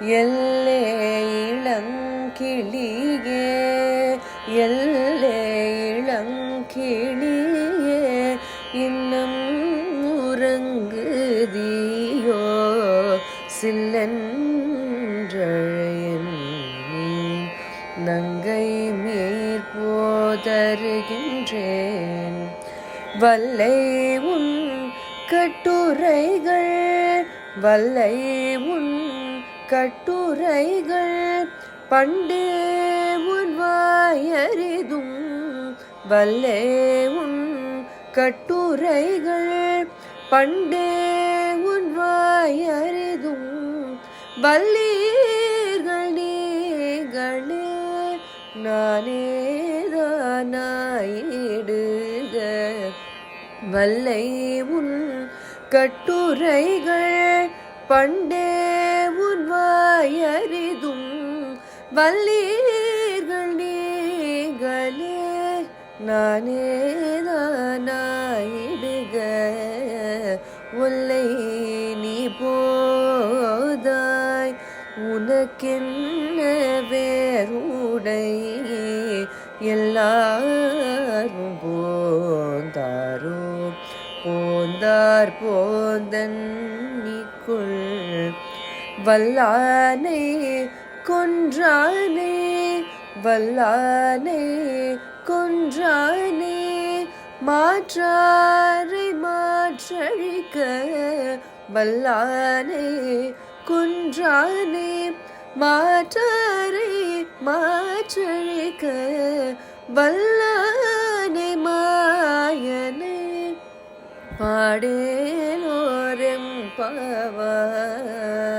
எல்லே இளங்கிளியே எல்லே இளங்கிளியே இன்னும் உறங்குதியோ சில்லன்றழையன் நீ நங்கை மேற் போதருகின்றேன். வல்லை உன் கட்டுரைகள் வல்லை உன் கட்டுரைகள் பண்டே உன்வாயறிதும் வல்லே உன் கட்டுரைகள் பண்டே உன்வாயறிதும் வல்லீர்கள் நீங்களே நானேதானாயிடுக வல்லை உன் கட்டுரைகள் பண்டே வல்லீர்கள் நீங்களே நானே நானேதானாயிடுக உல்லை நீ போதாய் உனக்கென்ன வேறுடை? எல்லாரும் போந்தாரோ? போந்தார் போந்தன்னிக்குள். வல்லானை கொன்றானே வல்லானே கொன்றானே மாற்றாரை மாற்றழிக்க வல்லானே குன்றானே மாற்றாரை மாற்றழிக்க வல்லானே மாயனே. பாடேலோரெம் பாவா.